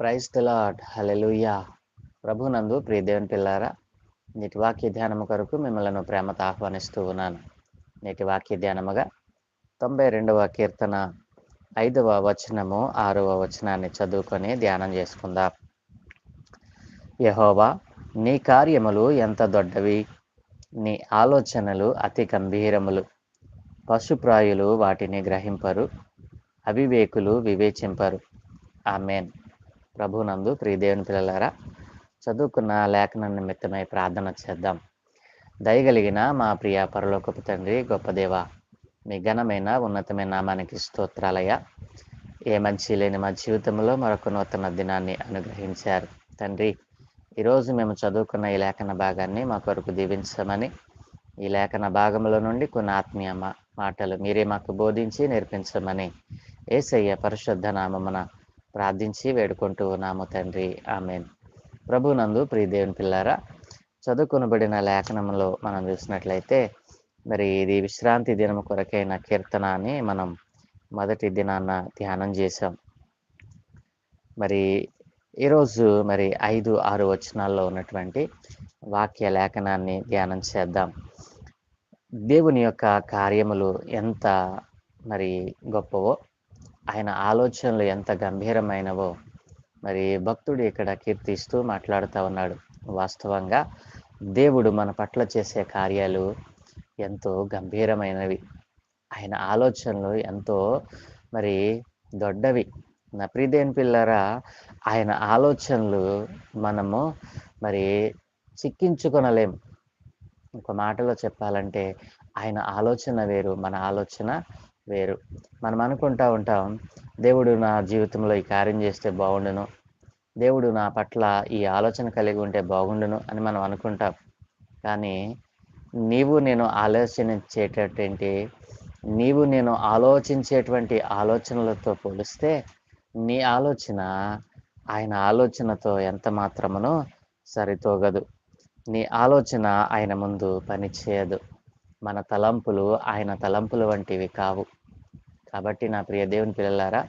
Praise lord hallelujah ప్రభునందు ప్రియదేవుని పిల్లారా నేటి వాక్య ధ్యానము కొరకు మిమ్మల్ని ప్రేమతో ఆహ్వానిస్తూ ఉన్నాను. నేటి వాక్య ధ్యానముగా తొంభై రెండవ కీర్తన ఐదవ వచనము ఆరవ వచనాన్ని చదువుకొని ధ్యానం చేసుకుందాం. యహోవా నీ కార్యములు ఎంత దొడ్డవి? నీ ఆలోచనలు అతి గంభీరములు. పశుప్రాయులు వాటిని గ్రహింపరు అవివేకులు వివేచింపరు. ఆమెన్. ప్రభునందు ప్రియదేవుని పిల్లలారా చదువుకున్న లేఖన నిమిత్తమై ప్రార్థన చేద్దాం. దయగలిగిన మా ప్రియ పరలోకపు తండ్రి గొప్ప దేవ మీ ఘనమైన ఉన్నతమైన నామానికి స్తోత్రాలయ ఏ మంచి లేని మా జీవితంలో మరొక నూతన దినాన్ని అనుగ్రహించారు. తండ్రి ఈరోజు మేము చదువుకున్న ఈ లేఖన భాగాన్ని మా కొరకు దీవించమని ఈ లేఖన భాగంలో నుండి కొన్ని ఆత్మీయ మాటలు మీరే మాకు బోధించి నేర్పించమని ఏసయ్య పరిశుద్ధ నామమున ప్రార్థించి వేడుకుంటూ ఉన్నాము తండ్రి. ఆమెన్. ప్రభునందు ప్రియదేవుని పిల్లారా చదువుకొనబడిన లేఖనంలో మనం చూసినట్లయితే మరి ఇది విశ్రాంతి దినం కొరకైన కీర్తన అని మనం మొదటి దినాన్న ధ్యానం చేశాం. మరి ఈరోజు మరి ఐదు ఆరు వచనాల్లో ఉన్నటువంటి వాక్య లేఖనాన్ని ధ్యానం చేద్దాం. దేవుని యొక్క కార్యములు ఎంత మరి గొప్పవో ఆయన ఆలోచనలు ఎంత గంభీరమైనవో మరి భక్తుడు ఇక్కడ కీర్తిస్తూ మాట్లాడుతూ ఉన్నాడు. వాస్తవంగా దేవుడు మన పట్ల చేసే కార్యాలు ఎంతో గంభీరమైనవి. ఆయన ఆలోచనలు ఎంతో మరి దొడ్డవి. నా ప్రియదేని పిల్లరా ఆయన ఆలోచనలు మనము మరి చిక్కించుకొనలేం. ఒక మాటలో చెప్పాలంటే ఆయన ఆలోచన వేరు మన ఆలోచన వేరు. మనం అనుకుంటా ఉంటాం దేవుడు నా జీవితంలో ఈ కార్యం చేస్తే బాగుండును. దేవుడు నా పట్ల ఈ ఆలోచన కలిగి ఉంటే బాగుండును అని మనం అనుకుంటాం. కానీ నీవు నేను ఆలోచించేటటువంటి నీవు నేను ఆలోచించేటువంటి ఆలోచనలతో పోలిస్తే నీ ఆలోచన ఆయన ఆలోచనతో ఎంత మాత్రమునో సరితోగదు. నీ ఆలోచన ఆయన ముందు పనిచేయదు. మన తలంపులు ఆయన తలంపులు వంటివి కావు. కాబట్టి నా ప్రియ దేవుని పిల్లలారా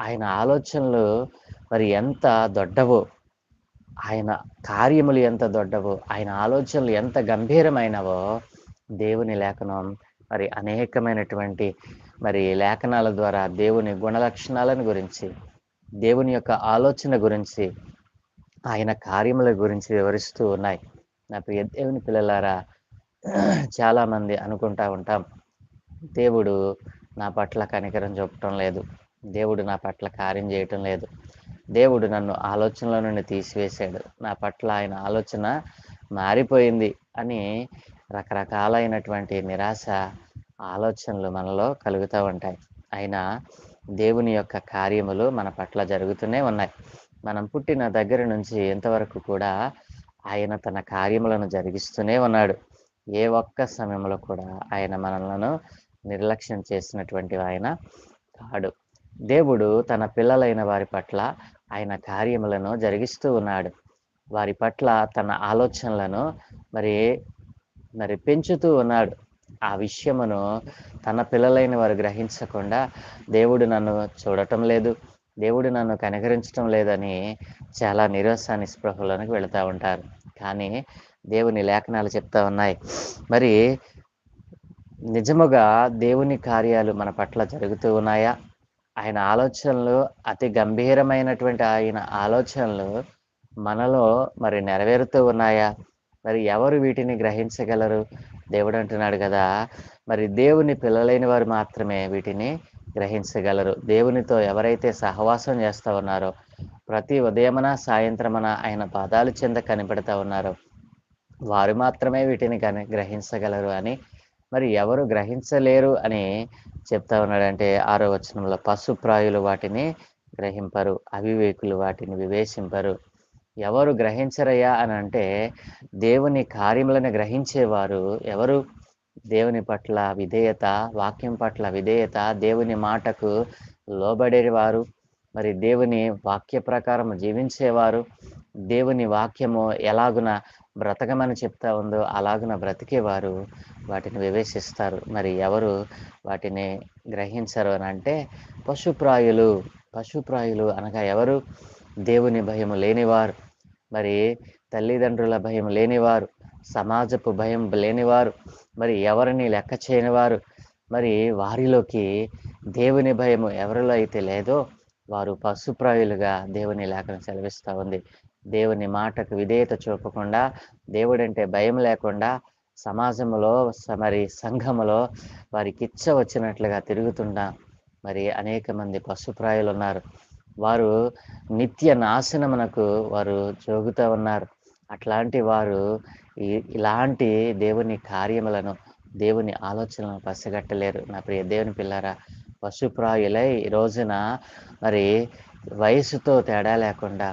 ఆయన ఆలోచనలు మరి ఎంత దొడ్డవో ఆయన కార్యములు ఎంత దొడ్డవో ఆయన ఆలోచనలు ఎంత గంభీరమైనవో దేవుని లేఖనం మరి అనేకమైనటువంటి మరి లేఖనాల ద్వారా దేవుని గుణలక్షణాలను గురించి దేవుని యొక్క ఆలోచన గురించి ఆయన కార్యముల గురించి వివరిస్తూ ఉన్నాయి. నా ప్రియ దేవుని పిల్లలారా చాలామంది అనుకుంటా ఉంటాం దేవుడు నా పట్ల కనికరం చూపటం లేదు. దేవుడు నా పట్ల కార్యం చేయటం లేదు. దేవుడు నన్ను ఆలోచనల నుండి తీసివేశాడు. నా పట్ల ఆయన ఆలోచన మారిపోయింది అని రకరకాలైనటువంటి నిరాశ ఆలోచనలు మనలో కలుగుతూ ఉంటాయి. అయినా దేవుని యొక్క కార్యములు మన పట్ల జరుగుతూనే ఉన్నాయి. మనం పుట్టిన దగ్గర నుంచి ఎంతవరకు కూడా ఆయన తన కార్యములను జరిగిస్తూనే ఉన్నాడు. ఏ ఒక్క సమయంలో కూడా ఆయన మనలను నిర్లక్ష్యం చేసినటువంటి ఆయన కాడు. దేవుడు తన పిల్లలైన వారి పట్ల ఆయన కార్యములను జరిగిస్తూ ఉన్నాడు. వారి పట్ల తన ఆలోచనలను మరి మరి పెంచుతూ ఉన్నాడు. ఆ విషయమును తన పిల్లలైన వారు గ్రహించకుండా దేవుడు నన్ను చూడటం లేదు దేవుడు నన్ను కనికరించడం లేదని చాలా నిరాశ నిస్పృహలోనికి వెళుతూ ఉంటారు. కానీ దేవుని లేఖనాలు చెప్తా ఉన్నాయి. మరి నిజముగా దేవుని కార్యాలు మన పట్ల జరుగుతూ ఉన్నాయా? ఆయన ఆలోచనలు అతి గంభీరమైనటువంటి ఆయన ఆలోచనలు మనలో మరి నెరవేరుతూ ఉన్నాయా? మరి ఎవరు వీటిని గ్రహించగలరు? దేవుడు అంటున్నాడు కదా మరి దేవుని పిల్లలైన వారు మాత్రమే వీటిని గ్రహించగలరు. దేవునితో ఎవరైతే సహవాసం చేస్తూ ఉన్నారో ప్రతి ఉదయమన సాయంత్రమన ఆయన పాదాలు చెంద కనిపెడతా ఉన్నారో. వారు మాత్రమే వీటిని గ్రహించగలరు అని మరి ఎవరు గ్రహించలేరు అని చెప్తా ఉన్నాడంటే ఆరో వచనంలో పశుప్రాయులు వాటిని గ్రహింపరు అవివేకులు వాటిని వివేశింపరు ఎవరు గ్రహించరయ్యా అని అంటే దేవుని కార్యములను గ్రహించేవారు ఎవరు? దేవుని పట్ల విధేయత వాక్యం పట్ల విధేయత దేవుని మాటకు లోబడేవారు మరి దేవుని వాక్య ప్రకారం జీవించేవారు దేవుని వాక్యము ఎలాగున బ్రతకమని చెప్తా ఉందో అలాగున బ్రతికేవారు వాటిని వివేచిస్తారు. మరి ఎవరు వాటిని గ్రహించరు అని అంటే పశుప్రాయులు. పశుప్రాయులు అనగా ఎవరు? దేవుని భయం లేనివారు. మరి తల్లిదండ్రుల భయం లేనివారు. సమాజపు భయం లేనివారు. మరి ఎవరిని లెక్క చేయనివారు? మరి వారిలోకి దేవుని భయం ఎవరిలో అయితే లేదో వారు పశుప్రాయులుగా దేవుని లేఖను సెలవిస్తూ ఉంది. దేవుని మాటకు విధేయత చూపకుండా దేవుడంటే భయం లేకుండా సమాజంలో మరి సంఘములో వారికి ఇచ్చ వచ్చినట్లుగా తిరుగుతున్న మరి అనేక మంది పశుప్రాయులు ఉన్నారు వారు నిత్య నాశనమునకు వారు జోగుతూ ఉన్నారు. అట్లాంటి వారు ఇలాంటి దేవుని కార్యములను దేవుని ఆలోచనలను పసిగట్టలేరు. నా ప్రియ దేవుని పిల్లారా పశుప్రాయులై ఈ రోజున మరి వయసుతో తేడా లేకుండా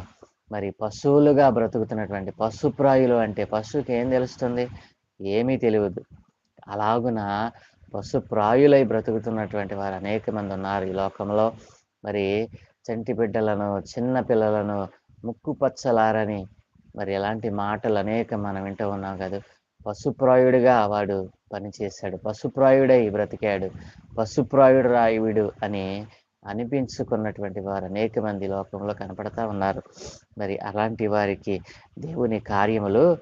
మరి పశువులుగా బ్రతుకుతున్నటువంటి పశుప్రాయులు అంటే పశువుకి ఏం తెలుస్తుంది? ఏమీ తెలియదు. అలాగున పశుప్రాయులై బ్రతుకుతున్నటువంటి వారు అనేక మంది ఉన్నారు ఈ లోకంలో. మరి చంటి బిడ్డలను చిన్న పిల్లలను ముక్కు పచ్చలారని మరి ఎలాంటి మాటలు అనేక మనం వింటూ ఉన్నాం కదా. పశుప్రాయుడిగా వాడు పనిచేశాడు. పశుప్రాయుడై బ్రతికాడు. పశుప్రాయుడు రాయుడు అని అనిపించుకున్నటువంటి వారు అనేక మంది లోకంలో కనపడతా ఉన్నారు. మరి అలాంటి వారికి దేవుని కార్యములు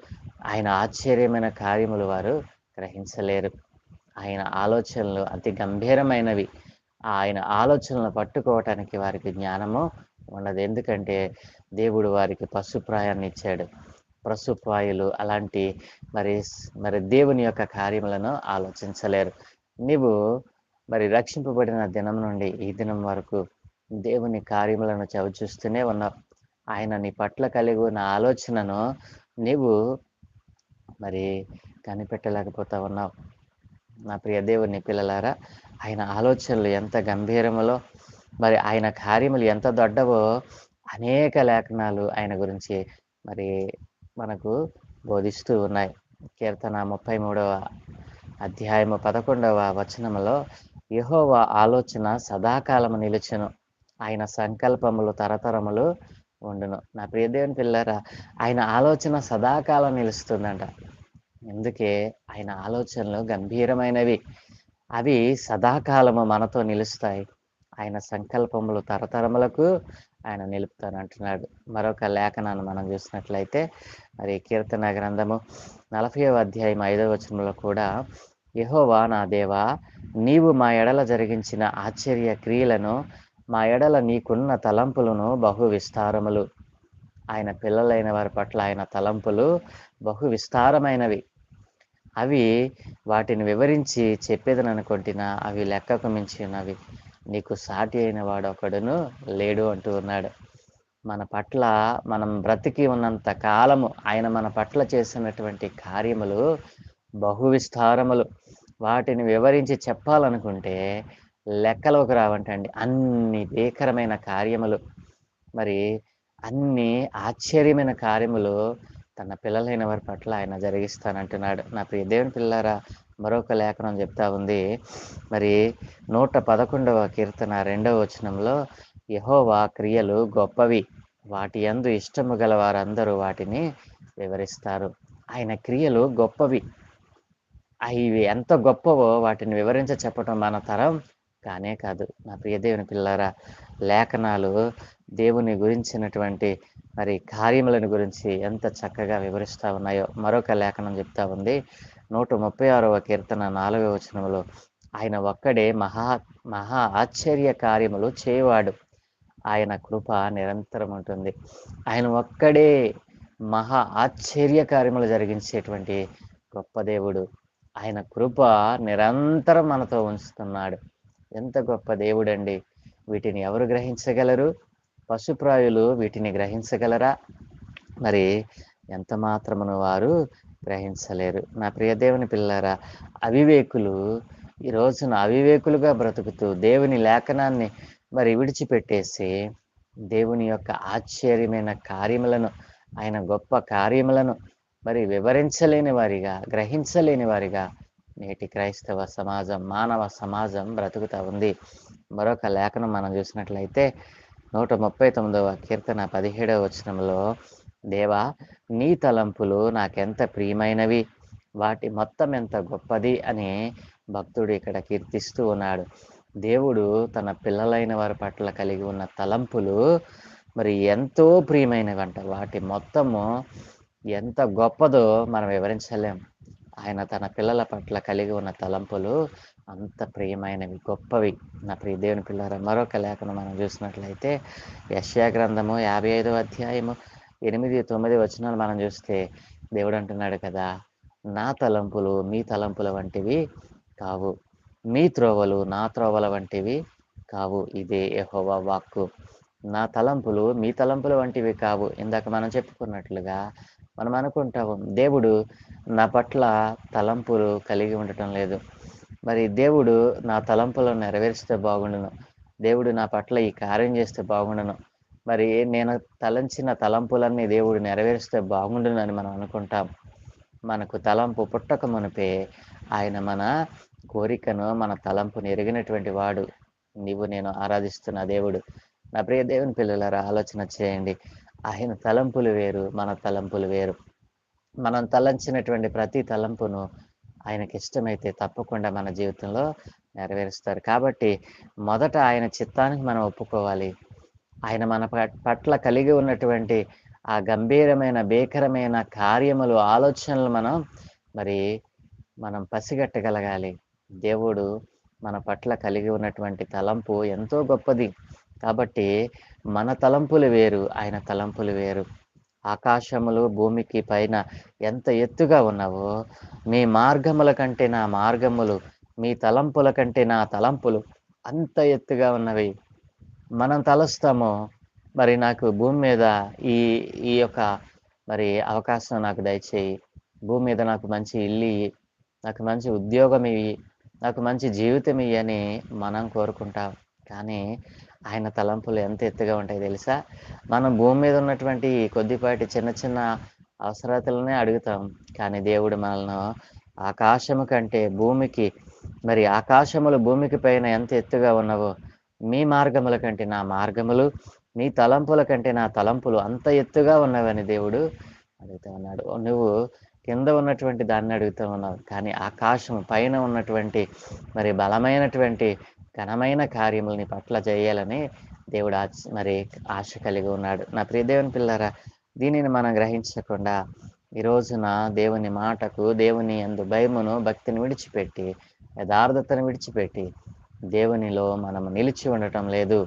ఆయన ఆశ్చర్యమైన కార్యములు వారు గ్రహించలేరు. ఆయన ఆలోచనలు అతి గంభీరమైనవి. ఆయన ఆలోచనలు పట్టుకోవటానికి వారికి జ్ఞానము ఉండదు. ఎందుకంటే దేవుడు వారికి పశుప్రాయాన్ని ఇచ్చాడు. పశుప్రాయులు అలాంటి మరి మరి దేవుని యొక్క కార్యములను ఆలోచించలేరు. నీవు మరి రక్షింపబడిన దినం నుండి ఈ దినం వరకు దేవుని కార్యములను చవి చూస్తూనే ఉన్నావు. ఆయన నీ పట్ల కలిగి ఉన్న ఆలోచనను నీవు మరి కనిపెట్టలేకపోతా ఉన్నావు. నా ప్రియ దేవుని పిల్లలారా ఆయన ఆలోచనలు ఎంత గంభీరములో మరి ఆయన కార్యములు ఎంత దొడ్డవో అనేక లేఖనాలు ఆయన గురించి మరి మనకు బోధిస్తూ ఉన్నాయి. కీర్తన ముప్పై మూడవ అధ్యాయము పదకొండవ వచనములో యహోవా ఆలోచన సదాకాలము నిలుచును. ఆయన సంకల్పములు తరతరములు ఉండును. నా ప్రియదేవుని పిల్లరా ఆయన ఆలోచన సదాకాలం నిలుస్తుందంట. ఎందుకే? ఆయన ఆలోచనలు గంభీరమైనవి. అవి సదాకాలము మనతో నిలుస్తాయి. ఆయన సంకల్పములు తరతరములకు ఆయన నిలుపుతానంటున్నాడు మరొక లేఖనాన్ని మనం చూసినట్లయితే మరి కీర్తన గ్రంథము నలభైవ అధ్యాయం ఐదవ వచనంలో కూడా యహోవా నా దేవా నీవు మా ఎడల జరిగించిన ఆశ్చర్య క్రియలను మా ఎడల నీకున్న తలంపులను బహు విస్తారములు. ఆయన పిల్లలైన వారి పట్ల ఆయన తలంపులు బహు విస్తారమైనవి. అవి వాటిని వివరించి చెప్పేదని అనుకుంటున్నా అవి లెక్కకు మించి ఉన్నవి నీకు సాటి అయిన వాడు ఒకడును లేడు అంటూ ఉన్నాడు. మన పట్ల మనం బ్రతికి ఉన్నంత కాలము ఆయన మన పట్ల చేసినటువంటి కార్యములు బహు విస్తారములు వాటిని వివరించి చెప్పాలనుకుంటే లెక్కలోకి రావంటండి. అన్ని భీకరమైన కార్యములు. మరి అన్ని ఆశ్చర్యమైన కార్యములు తన పిల్లలైన వారి పట్ల ఆయన జరిగిస్తానంటున్నాడు. నా ప్రియ దేవుని పిల్లారా మరొక లేఖనం చెప్తా ఉంది. మరి నూట పదకొండవ కీర్తన రెండవ వచనంలో యహోవా క్రియలు గొప్పవి. వాటి అందు ఇష్టము గల వారందరూ వాటిని వివరిస్తారు. ఆయన క్రియలు గొప్పవి. అవి ఎంత గొప్పవో వాటిని వివరించ చెప్పటం మన తరం కానే కాదు. నా ప్రియ దేవుని పిల్లారా లేఖనాలు దేవుని గురించినటువంటి మరి కార్యములను గురించి ఎంత చక్కగా వివరిస్తూ ఉన్నాయో మరొక లేఖనం చెప్తా ఉంది. నూట ముప్పై ఆరవ కీర్తన నాలుగవ వచనంలో ఆయన ఒక్కడే మహా మహా ఆశ్చర్య కార్యములు చేయవాడు. ఆయన కృప నిరంతరం ఉంటుంది. ఆయన ఒక్కడే మహా ఆశ్చర్య కార్యములు జరిగించేటువంటి గొప్ప దేవుడు. ఆయన కృప నిరంతరం మనతో ఉంచుతున్నాడు. ఎంత గొప్ప దేవుడండి. వీటిని ఎవరు గ్రహించగలరు? పశుప్రాయులు వీటిని గ్రహించగలరా? మరి ఎంత మాత్రమును వారు గ్రహించలేరు. నా ప్రియ దేవుని పిల్లరా అవివేకులు ఈ రోజున అవివేకులుగా బ్రతుకుతూ దేవుని లేఖనాన్ని మరి విడిచిపెట్టేసి దేవుని యొక్క ఆశ్చర్యమైన కార్యములను ఆయన గొప్ప కార్యములను మరి వివరించలేని వారిగా గ్రహించలేని వారిగా నేటి క్రైస్తవ సమాజం మానవ సమాజం బ్రతుకుతా ఉంది. మరొక లేఖనం మనం చూసినట్లయితే నూట ముప్పై తొమ్మిదవ కీర్తన పదిహేడవ వచనంలో దేవా నీ తలంపులు నాకెంత ప్రియమైనవి? వాటి మొత్తం ఎంత గొప్పది? అని భక్తుడు ఇక్కడ కీర్తిస్తూ ఉన్నాడు. దేవుడు తన పిల్లలైన వారి పట్ల కలిగి ఉన్న తలంపులు మరి ఎంతో ప్రియమైనవంట. వాటి మొత్తము ఎంత గొప్పదో మనం వివరించలేం. ఆయన తన పిల్లల పట్ల కలిగి ఉన్న తలంపులు అంత ప్రియమైనవి గొప్పవి. నా ప్రియ దేవుని పిల్లల మరొక లేఖను మనం చూసినట్లయితే యశ్యా గ్రంథము యాభై ఐదో అధ్యాయము ఎనిమిది తొమ్మిది వచనాలు మనం చూస్తే దేవుడు అంటున్నాడు కదా నా తలంపులు మీ తలంపుల వంటివి కావు. మీ త్రోవలు నా త్రోవల వంటివి కావు. ఇదే యహోవా వాక్కు. నా తలంపులు మీ తలంపుల వంటివి కావు. ఇందాక మనం చెప్పుకున్నట్లుగా మనం అనుకుంటాము దేవుడు నా పట్ల తలంపులు కలిగి ఉండటం లేదు. మరి దేవుడు నా తలంపులను నెరవేర్చితే బాగుండును. దేవుడు నా పట్ల ఈ కార్యం చేస్తే బాగుండును. మరి నేను తలంచిన తలంపులన్నీ దేవుడు నెరవేరిస్తే బాగుండును అని మనం అనుకుంటాం. మనకు తలంపు పుట్టక మునిపే ఆయన మన కోరికను మన తలంపుని ఎరిగినటువంటి వాడు. నీవు నేను ఆరాధిస్తున్న దేవుడు. నా ప్రియ దేవుని పిల్లలారా ఆలోచన చేయండి. ఆయన తలంపులు వేరు మన తలంపులు వేరు. మనం తలంచినటువంటి ప్రతి తలంపును ఆయనకి ఇష్టమైతే తప్పకుండా మన జీవితంలో నెరవేరుస్తారు. కాబట్టి మొదట ఆయన చిత్తానికి మనం ఒప్పుకోవాలి. ఆయన మన పట్ల కలిగి ఉన్నటువంటి ఆ గంభీరమైన భీకరమైన కార్యములు ఆలోచనలు మనం మరి మనం పసిగట్టగలగాలి. దేవుడు మన పట్ల కలిగి ఉన్నటువంటి తలంపు ఎంతో గొప్పది. కాబట్టి మన తలంపులు వేరు ఆయన తలంపులు వేరు. ఆకాశములు భూమికి పైన ఎంత ఎత్తుగా ఉన్నావో మీ మార్గముల కంటే నా మార్గములు మీ తలంపుల కంటే నా తలంపులు అంత ఎత్తుగా ఉన్నవి. మనం తలస్తామో మరి నాకు భూమి మీద ఈ ఈ యొక్క మరి అవకాశం నాకు దయచేయి. భూమి మీద నాకు మంచి ఇల్లు ఇయ్యి నాకు మంచి ఉద్యోగం ఇవి నాకు మంచి జీవితం ఇవి అని మనం కోరుకుంటాం. కానీ ఆయన తలంపులు ఎంత ఎత్తుగా ఉంటాయి తెలుసా? మనం భూమి మీద ఉన్నటువంటి ఈ కొద్దిపాటి చిన్న చిన్న అవసరతలనే అడుగుతాం. కానీ దేవుడు మనల్ని ఆకాశము కంటే భూమికి మరి ఆకాశములు భూమికి పైన ఎంత ఎత్తుగా ఉన్నవో మీ మార్గముల కంటే నా మార్గములు మీ తలంపుల కంటే నా తలంపులు అంత ఎత్తుగా ఉన్నవని దేవుడు అడుగుతా ఉన్నాడు. నువ్వు కింద ఉన్నటువంటి దాన్ని అడుగుతూ ఉన్నావు. కానీ ఆకాశం పైన ఉన్నటువంటి మరి బలమైనటువంటి ఘనమైన కార్యములని పట్ల చేయాలని దేవుడు మరి ఆశ కలిగి ఉన్నాడు. నా ప్రియదేవుని పిల్లరా దీనిని మనం గ్రహించకుండా ఈ రోజున దేవుని మాటకు దేవుని అందు భయమును భక్తిని విడిచిపెట్టి యథార్థతను విడిచిపెట్టి దేవునిలో మనం నిలిచి ఉండటం లేదు.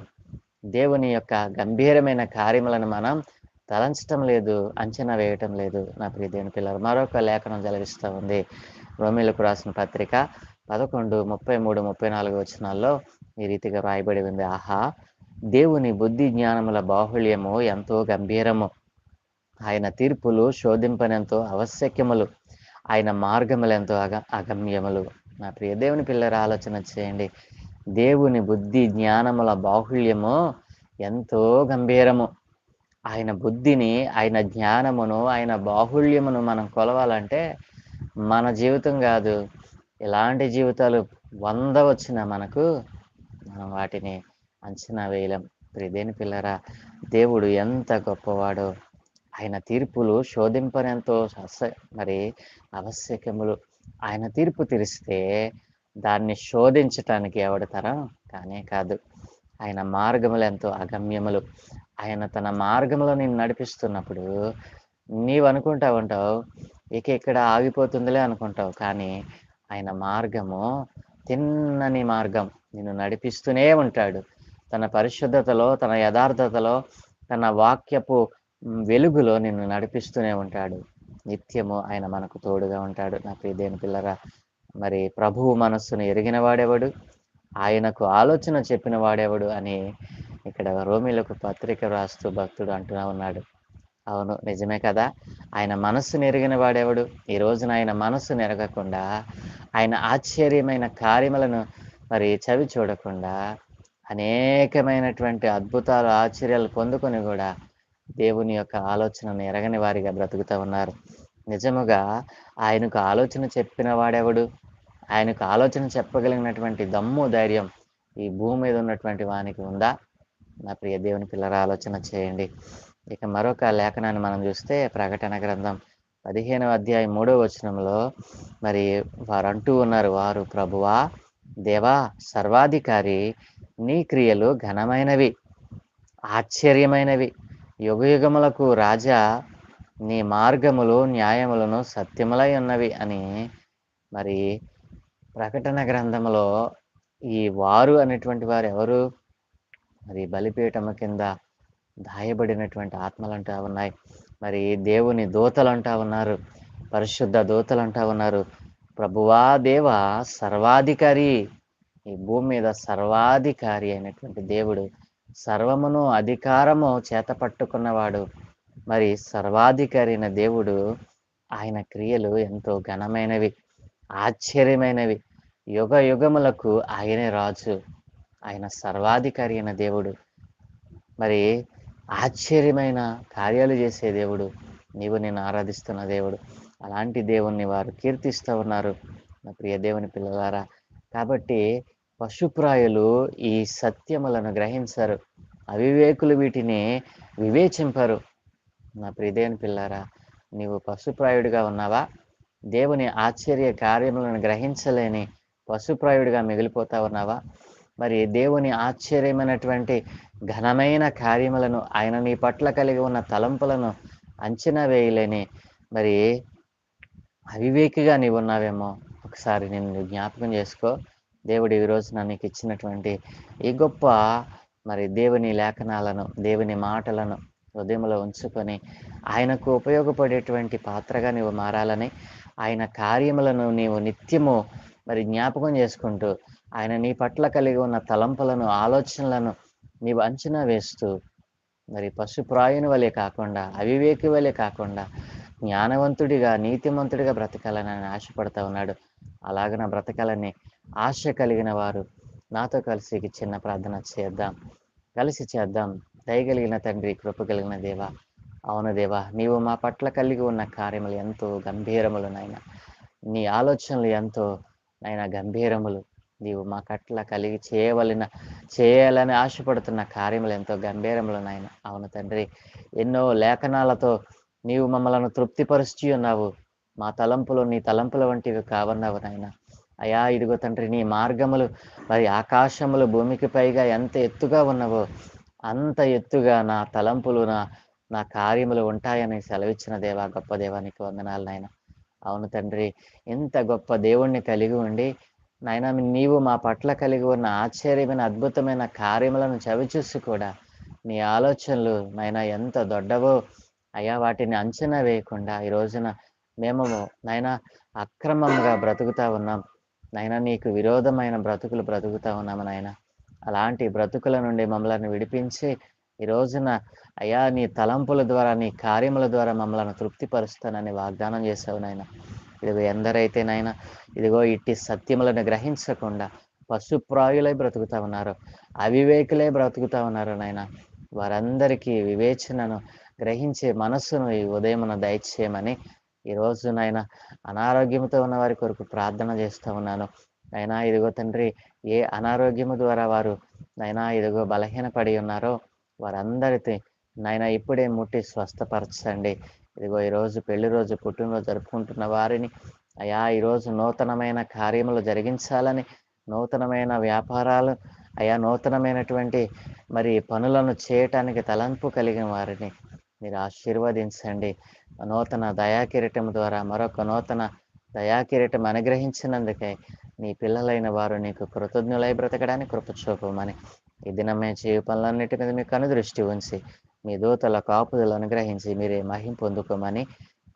దేవుని యొక్క గంభీరమైన కార్యములను మనం తలంచటం లేదు అంచనా వేయటం లేదు. నా ప్రియ దేవుని పిల్లలు మరొక లేఖనం జలగిస్తూ ఉంది. రోమిలకు రాసిన పత్రిక పదకొండు ముప్పై మూడు ముప్పై నాలుగు వచనాల్లో ఈ రీతిగా రాయబడి ఉంది. ఆహా దేవుని బుద్ధి జ్ఞానముల బాహుళ్యము ఎంతో గంభీరము. ఆయన తీర్పులు శోధింపనెంతో ఆవశ్యకములు. ఆయన మార్గములు ఎంతో అగ అగమ్యములు. నా ప్రియ దేవుని పిల్లల ఆలోచన చేయండి. దేవుని బుద్ధి జ్ఞానముల బాహుళ్యము ఎంతో గంభీరము. ఆయన బుద్ధిని ఆయన జ్ఞానమును ఆయన బాహుళ్యమును మనం కొలవాలంటే మన జీవితం కాదు. ఎలాంటి జీవితాలు వంద వచ్చినా మనకు మనం వాటిని అంచనా వేయలేం. ప్రిదేని పిల్లరా దేవుడు ఎంత గొప్పవాడో ఆయన తీర్పులు శోధింపనెంతో అస- మరి ఆవశ్యకములు. ఆయన తీర్పు తెరిస్తే దాన్ని శోధించటానికి ఎవడతారా కానే కాదు. ఆయన మార్గములు ఎంతో అగమ్యములు. ఆయన తన మార్గంలో నేను నడిపిస్తున్నప్పుడు నీవు అనుకుంటా ఉంటావు ఇక ఇక్కడ ఆగిపోతుందిలే అనుకుంటావు. కానీ ఆయన మార్గము తిన్నని మార్గం. నిన్ను నడిపిస్తూనే ఉంటాడు. తన పరిశుద్ధతలో తన యథార్థతలో తన వాక్యపు వెలుగులో నిన్ను నడిపిస్తూనే ఉంటాడు. నిత్యము ఆయన మనకు తోడుగా ఉంటాడు. నా ప్రియదేని పిల్లరా మరి ప్రభువు మనస్సును ఎరిగిన వాడెవడు? ఆయనకు ఆలోచన చెప్పిన వాడెవడు అని ఇక్కడ రోమిలకు పత్రిక రాస్తూ భక్తుడు అంటున్నా ఉన్నాడు. అవును నిజమే కదా. ఆయన మనస్సు నెరిగిన వాడెవడు? ఈ రోజున ఆయన మనస్సు నెరగకుండా ఆయన ఆశ్చర్యమైన కార్యములను మరి చవి చూడకుండా అనేకమైనటువంటి అద్భుతాలు ఆశ్చర్యాలు పొందుకొని కూడా దేవుని యొక్క ఆలోచనను ఎరగని వారిగా బ్రతుకుతూ ఉన్నారు. నిజముగా ఆయనకు ఆలోచన చెప్పిన వాడెవడు? ఆయనకు ఆలోచన చెప్పగలిగినటువంటి దమ్ము ధైర్యం ఈ భూమి మీద ఉన్నటువంటి వానికి ఉందా? నా ప్రియ దేవుని పిల్లల ఆలోచన చేయండి. ఇక మరొక లేఖనాన్ని మనం చూస్తే ప్రకటన గ్రంథం పదిహేనవ అధ్యాయం మూడవ వచనంలో మరి వారు అంటూ ఉన్నారు వారు ప్రభువా దేవా సర్వాధికారి నీ క్రియలు ఘనమైనవి ఆశ్చర్యమైనవి. యుగయుగములకు రాజా నీ మార్గములు న్యాయములను సత్యములై ఉన్నవి అని మరి ప్రకటన గ్రంథంలో ఈ వారు అనేటువంటి వారు ఎవరు? మరి బలిపీఠము కింద దాయబడినటువంటి ఆత్మలు అంటా ఉన్నాయి. మరి దేవుని దూతలు అంటా ఉన్నారు. పరిశుద్ధ దూతలు అంటా ఉన్నారు. ప్రభువా దేవ సర్వాధికారి ఈ భూమి మీద సర్వాధికారి అయినటువంటి దేవుడు సర్వమును అధికారము చేత పట్టుకున్నవాడు. మరి సర్వాధికారి అయిన దేవుడు ఆయన క్రియలు ఎంతో ఘనమైనవి ఆశ్చర్యమైనవి. యుగ యుగములకు ఆయనే రాజు. ఆయన సర్వాధికారి అయిన దేవుడు. మరి ఆశ్చర్యమైన కార్యాలు చేసే దేవుడు. నీవు నేను ఆరాధిస్తున్న దేవుడు. అలాంటి దేవుణ్ణి వారు కీర్తిస్తూ ఉన్నారు. నా ప్రియ దేవుని పిల్లలారా కాబట్టి పశుప్రాయులు ఈ సత్యములను గ్రహించరు. అవివేకులు వీటిని వివేచింపరు. నా ప్రియదేవుని పిల్లారా నీవు పశుప్రాయుడిగా ఉన్నావా? దేవుని ఆశ్చర్య కార్యములను గ్రహించలేని పశుప్రాయుడిగా మిగిలిపోతా ఉన్నావా? మరి దేవుని ఆశ్చర్యమైనటువంటి ఘనమైన కార్యములను ఆయన నీ పట్ల కలిగి ఉన్న తలంపులను అంచనా వేయలేని మరి అవివేకిగా నీవు ఉన్నావేమో ఒకసారి నేను జ్ఞాపకం చేసుకో. దేవుడు ఈ రోజున నీకు ఇచ్చినటువంటి ఈ గొప్ప మరి దేవుని లేఖనాలను దేవుని మాటలను హృదయంలో ఉంచుకొని ఆయనకు ఉపయోగపడేటువంటి పాత్రగా నీవు మారాలని ఆయన కార్యములను నీవు నిత్యము మరి జ్ఞాపకం చేసుకుంటూ ఆయన నీ పట్ల కలిగి ఉన్న తలంపులను ఆలోచనలను నీవు అంచనా వేస్తూ మరి పశుప్రాయుని వలె కాకుండా అవివేకి వలె కాకుండా జ్ఞానవంతుడిగా నీతిమంతుడిగా బ్రతకాలని ఆయన ఆశపడతా ఉన్నాడు. నా బ్రతకాలని ఆశ కలిగిన వారు నాతో కలిసి చిన్న ప్రార్థన చేద్దాం. కలిసి చేద్దాం. దయగలిగిన తండ్రి కృప కలిగిన దేవా అవును దేవా నీవు మా పట్ల కలిగి ఉన్న కార్యములు ఎంతో గంభీరములు నాయన. నీ ఆలోచనలు ఎంతో నాయన గంభీరములు. నీవు మా కట్ల కలిగి చేయవలన చేయాలని ఆశపడుతున్న కార్యములు ఎంతో గంభీరములు నాయన. అవును తండ్రి ఎన్నో లేఖనాలతో నీవు మమ్మలను తృప్తిపరుస్తూ ఉన్నావు. మా తలంపులు నీ తలంపుల వంటివి కావన్నావు నాయన. అయా ఇదిగో తండ్రి నీ మార్గములు మరి ఆకాశములు భూమికి పైగా ఎంత ఎత్తుగా ఉన్నవో అంత ఎత్తుగా నా తలంపులు నా నా కార్యములు ఉంటాయని సెలవిచ్చిన దేవా గొప్ప దేవానికి వందనాలు నాయన. అవును తండ్రి ఇంత గొప్ప దేవుణ్ణి కలిగి ఉండి నాయన నీవు మా పట్ల కలిగి ఉన్న ఆశ్చర్యమైన అద్భుతమైన కార్యములను చవిచూసి కూడా నీ ఆలోచనలు నాయన ఎంత దొడ్డవో అయ్యా వాటిని అంచనా వేయకుండా ఈ రోజున మేము నాయన అక్రమంగా బ్రతుకుతా ఉన్నాం. నాయన నీకు విరోధమైన బ్రతుకులు బ్రతుకుతా ఉన్నాము నాయన. అలాంటి బ్రతుకుల నుండి మమ్మల్ని విడిపించి ఈ రోజున అయ్యా నీ తలంపుల ద్వారా నీ కార్యముల ద్వారా మమ్మల్ని తృప్తిపరుస్తానని వాగ్దానం చేసావు నాయన. ఇదిగో ఎందరైతే నాయన ఇదిగో ఇట్టి సత్యములను గ్రహించకుండా పశుప్రాయులై బ్రతుకుతా ఉన్నారు అవివేకులే బ్రతుకుతా ఉన్నారు నాయన. వారందరికీ వివేచనను గ్రహించే మనస్సును ఈ ఉదయమున దయచేయమని ఈరోజు నాయన అనారోగ్యంతో ఉన్న వారి కొరకు ప్రార్థన చేస్తూ ఉన్నాను. అయినా ఇదిగో తండ్రి ఏ అనారోగ్యము ద్వారా వారు నైనా ఇదిగో బలహీనపడి ఉన్నారో వారందరితో నాయన ఇప్పుడే ముట్టి స్వస్థపరచండి. ఇదిగో ఈరోజు పెళ్ళి రోజు పుట్టినరోజు జరుపుకుంటున్న వారిని అయా ఈరోజు నూతనమైన కార్యములు జరిగించాలని నూతనమైన వ్యాపారాలు అయా నూతనమైనటువంటి మరి పనులను చేయటానికి తలంపు కలిగిన వారిని మీరు ఆశీర్వదించండి. నూతన దయాకిరీటం ద్వారా మరొక నూతన దయాకిరీటం అనుగ్రహించినందుకే నీ పిల్లలైన వారు నీకు కృతజ్ఞులై బ్రతకడానికి కృప చూపమని ఈ దినమే జీవితంలో అన్నిటి మీద మీకు అనుదృష్టి ఉంచి మీ దూతల కాపుదలు అనుగ్రహించి మీరే మహిం పొందుకోమని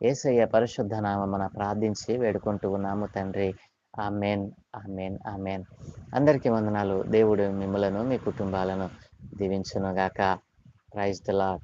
ఏసయ్య పరిశుద్ధ నామమున ప్రార్థించి వేడుకుంటూ ఉన్నాము తండ్రి. Amen amen amen. అందరికీ వందనాలు. దేవుడు మిమ్మలను మీ కుటుంబాలను దీవించునుగాక. Praise the lord